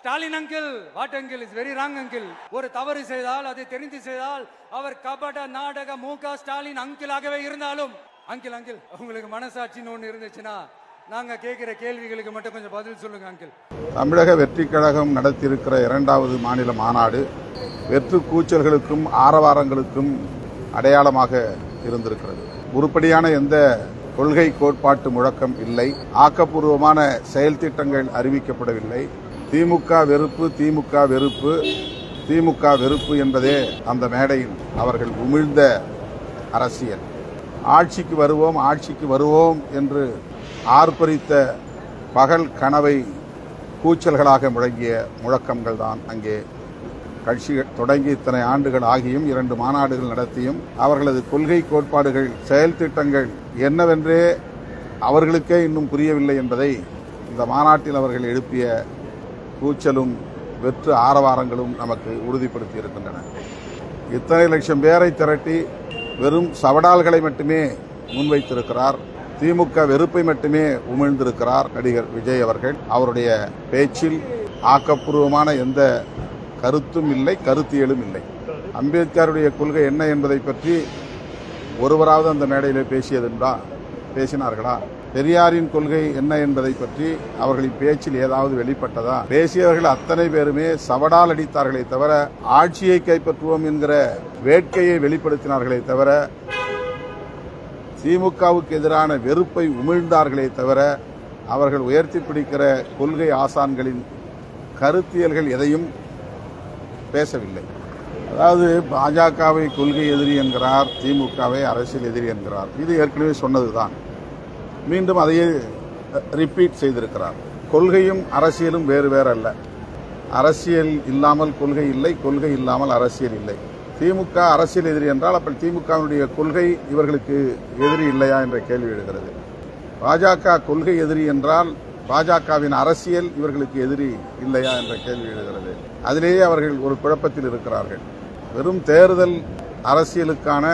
Stalin uncle what uncle is very wrong uncle ஒரு தவறு செய்தால் அதை தெரிந்து செய்தால் அவர் கபட நாடக மு க ஸ்டாலின் அங்கிளாகவே இருந்தாலும். அங்கிள் அங்கிள் உங்களுக்கு மனசாட்சின்னு ஒன்று இருந்துச்சுன்னா நாங்க கேட்கிற கேள்விகளுக்கு மட்டும் கொஞ்சம் பதில் சொல்லுங்க அங்கிள் தமிழக வெற்றி கழகம் நடத்தியிருக்கிற இரண்டாவது மாநில மாநாடு வெற்று கூச்சல்களுக்கும் ஆரவாரங்களுக்கும் அடையாளமாக இருந்திருக்கிறது. உருப்படியான எந்த கொள்கை கோட்பாட்டு முழக்கம் இல்லை. ஆக்கப்பூர்வமான செயல் திட்டங்கள் அறிவிக்கப்படவில்லை. திமுக வெறுப்பு திமுக வெறுப்பு திமுக வெறுப்பு என்பதே அந்த மேடையில் அவர்கள் உமிழ்ந்த அரசியல். ஆட்சிக்கு வருவோம் ஆட்சிக்கு வருவோம் என்று ஆர்ப்பரித்த பகல் கனவை கூச்சல்களாக முழங்கிய முழக்கங்கள் தான் அங்கே கட்சிகள் தொடங்கி இத்தனை ஆண்டுகள் ஆகியும் இரண்டு மாநாடுகள் நடத்தியும் அவர்களது கொள்கை கோட்பாடுகள் செயல் திட்டங்கள் என்னவென்றே அவர்களுக்கே இன்னும் புரியவில்லை என்பதை இந்த மாநாட்டில் அவர்கள் எழுப்பிய கூச்சலும் வெற்று ஆரவாரங்களும் நமக்கு உறுதிப்படுத்தி இருக்கின்றன இத்தனை லட்சம் பேரை திரட்டி வெறும் சவடால்களை மட்டுமே முன்வைத்திருக்கிறார். திமுக வெறுப்பை மட்டுமே உமிழ்ந்திருக்கிறார் நடிகர் விஜய் அவர்கள். அவருடைய பேச்சில் ஆக்கப்பூர்வமான எந்த கருத்தும் இல்லை கருத்தியலும் இல்லை. அம்பேத்கருடைய கொள்கை என்ன என்பதை பற்றி ஒருவராவது அந்த மேடையில் பேசியதுண்டா? பேசினார்களா? பெரியாரின் கொள்கை என்ன என்பதை பற்றி அவர்களின் பேச்சில் ஏதாவது வெளிப்பட்டதா? பேசியவர்கள் அத்தனை பேருமே சவடால் அடித்தார்களே தவிர ஆட்சியை கைப்பற்றுவோம் என்கிற வேட்கையை வெளிப்படுத்தினார்களே தவிர திமுகவுக்கு எதிரான வெறுப்பை உமிழ்ந்தார்களே தவிர அவர்கள் உயர்த்தி பிடிக்கிற கொள்கை ஆசான்களின் கருத்தியல்கள் எதையும் பேசவில்லை. அதாவது பாஜகவை கொள்கை எதிரி என்கிறார் திமுகவை அரசியல் எதிரி என்கிறார். இது ஏற்கனவே சொன்னதுதான். மீண்டும் அதையே ரிப்பீட் செய்திருக்கிறார். கொள்கையும் அரசியலும் வேறு வேறு அல்ல அரசியல் இல்லாமல் கொள்கை இல்லை கொள்கை இல்லாமல் அரசியல் இல்லை. திமுக அரசியல் எதிரி என்றால் அப்ப திமுகவினுடைய கொள்கை இவர்களுக்கு எதிரி இல்லையா என்ற கேள்வி எழுகிறது. பாஜக கொள்கை எதிரி என்றால் பாஜகவின் அரசியல் இவர்களுக்கு எதிரி இல்லையா என்ற கேள்வி எழுகிறது. அதிலேயே அவர்கள் ஒரு குழப்பத்தில் இருக்கிறார்கள். வெறும் தேர்தல் அரசியலுக்கான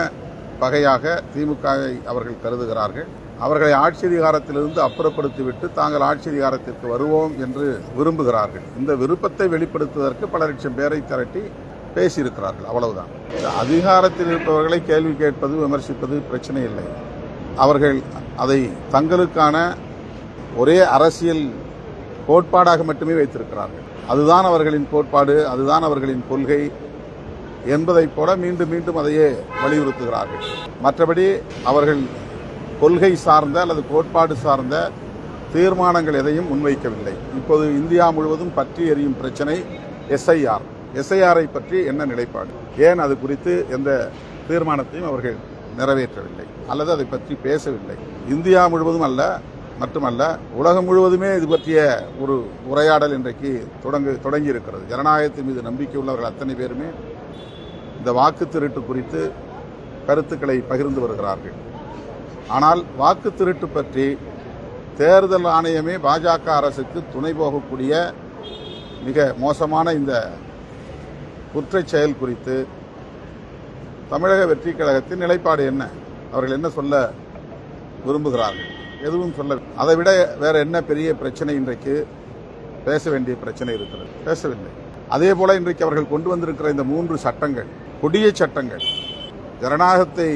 பகையாக திமுகவை அவர்கள் கருதுகிறார்கள். அவர்களை ஆட்சி அதிகாரத்திலிருந்து அப்புறப்படுத்திவிட்டு தாங்கள் ஆட்சி அதிகாரத்திற்கு வருவோம் என்று விரும்புகிறார்கள். இந்த விருப்பத்தை வெளிப்படுத்துவதற்கு பல லட்சம் பேரை திரட்டி பேசியிருக்கிறார்கள். அவ்வளவுதான். அதிகாரத்தில் இருப்பவர்களை கேள்வி கேட்பது விமர்சிப்பது பிரச்சனை இல்லை. அவர்கள் அதை தங்களுக்கான ஒரே அரசியல் கோட்பாடாக மட்டுமே வைத்திருக்கிறார்கள். அதுதான் அவர்களின் கோட்பாடு அதுதான் அவர்களின் கொள்கை என்பதைப் போல மீண்டும் மீண்டும் அதையே வலியுறுத்துகிறார்கள். மற்றபடி அவர்கள் கொள்கை சார்ந்த அல்லது கோட்பாடு சார்ந்த தீர்மானங்கள் எதையும் முன்வைக்கவில்லை. இப்போது இந்தியா முழுவதும் பற்றி எறியும் பிரச்சனை எஸ்ஐஆர் எஸ்ஐஆரை பற்றி என்ன நிலைப்பாடு? ஏன் அது குறித்து எந்த தீர்மானத்தையும் அவர்கள் நிறைவேற்றவில்லை அல்லது அதை பற்றி பேசவில்லை? இந்தியா முழுவதும் அல்ல மட்டுமல்ல உலகம் முழுவதுமே இது பற்றிய ஒரு உரையாடல் இன்றைக்கு தொடங்கு தொடங்கி இருக்கிறது ஜனநாயகத்தின் மீது நம்பிக்கை உள்ளவர்கள் அத்தனை பேருமே இந்த வாக்கு திருட்டு குறித்து கருத்துக்களை பகிர்ந்து வருகிறார்கள். ஆனால் வாக்கு திருட்டு பற்றி தேர்தல் ஆணையமே பாஜக அரசுக்கு துணை போகக்கூடிய மிக மோசமான இந்த குற்றச் செயல் குறித்து தமிழக வெற்றி கழகத்தின் நிலைப்பாடு என்ன? அவர்கள் என்ன சொல்ல விரும்புகிறார்கள்? எதுவும் சொல்ல அதை விட வேற என்ன பெரிய பிரச்சனை இன்றைக்கு பேச வேண்டிய பிரச்சனை இருக்கிறது? பேசவில்லை. அதே போல இன்றைக்கு அவர்கள் கொண்டு வந்திருக்கிற இந்த மூன்று சட்டங்கள் கொடிய சட்டங்கள் ஜனநாயகத்தை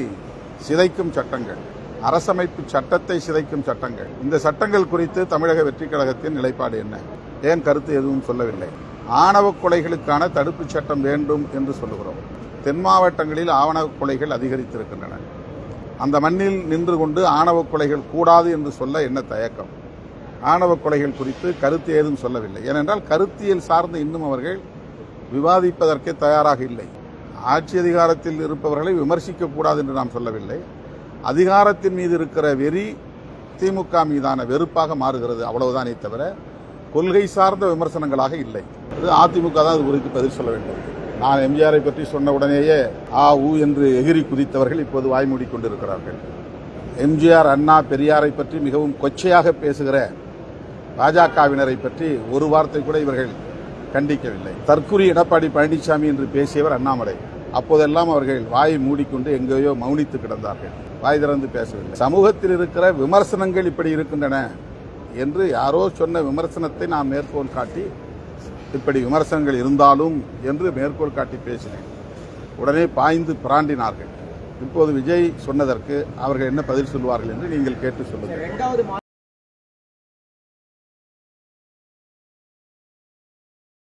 சிதைக்கும் சட்டங்கள் அரசமைப்பு சட்டத்தை சிதைக்கும் சட்டங்கள். இந்த சட்டங்கள் குறித்து தமிழக வெற்றி கழகத்தின் நிலைப்பாடு என்ன? ஏன் கருத்து எதுவும் சொல்லவில்லை? ஆணவ கொலைகளுக்கான தடுப்புச் சட்டம் வேண்டும் என்று சொல்லுகிறோம். தென் மாவட்டங்களில் ஆணவ கொலைகள் அதிகரித்திருக்கின்றன. அந்த மண்ணில் நின்று கொண்டு ஆணவ கொலைகள் கூடாது என்று சொல்ல என்ன தயக்கம்? ஆணவ கொலைகள் குறித்து கருத்து ஏதும் சொல்லவில்லை. ஏனென்றால் கருத்தியல் சார்ந்து இன்னும் அவர்கள் விவாதிப்பதற்கே தயாராக இல்லை. ஆட்சி அதிகாரத்தில் இருப்பவர்களை விமர்சிக்கக்கூடாது என்று நாம் சொல்லவில்லை. அதிகாரத்தின் மீது இருக்கிற வெறி திமுக மீதான வெறுப்பாக மாறுகிறது அவ்வளவுதானே தவிர கொள்கை சார்ந்த விமர்சனங்களாக இல்லை. அது அதிமுக தான் அது குறித்து பதில் சொல்ல வேண்டும். நான் எம்ஜிஆரை பற்றி சொன்ன உடனேயே ஆ ஊ என்று எகிரி குதித்தவர்கள் இப்போது வாய்மூடி கொண்டிருக்கிறார்கள் எம்ஜிஆர் அண்ணா பெரியாரை பற்றி மிகவும் கொச்சையாக பேசுகிற பாஜகவினரை பற்றி ஒரு வார்த்தை கூட இவர்கள் கண்டிக்கவில்லை. தற்குறி எடப்பாடி பழனிசாமி என்று பேசியவர் அண்ணாமலை. அப்போதெல்லாம் அவர்கள் வாயை மூடிக்கொண்டு எங்கேயோ மௌனித்து கிடந்தார்கள். வாய் திறந்து பேசவில்லை. சமூகத்தில் இருக்கிற விமர்சனங்கள் இப்படி இருக்கின்றன என்று யாரோ சொன்ன விமர்சனத்தை நான் மேற்கோள் காட்டி இப்படி விமர்சனங்கள் இருந்தாலும் என்று மேற்கோள் காட்டி பேசினேன். உடனே பாய்ந்து பிராண்டினார்கள். இப்போது விஜய் சொன்னதற்கு அவர்கள் என்ன பதில் சொல்வார்கள் என்று நீங்கள் கேட்டு சொல்லுங்கள்.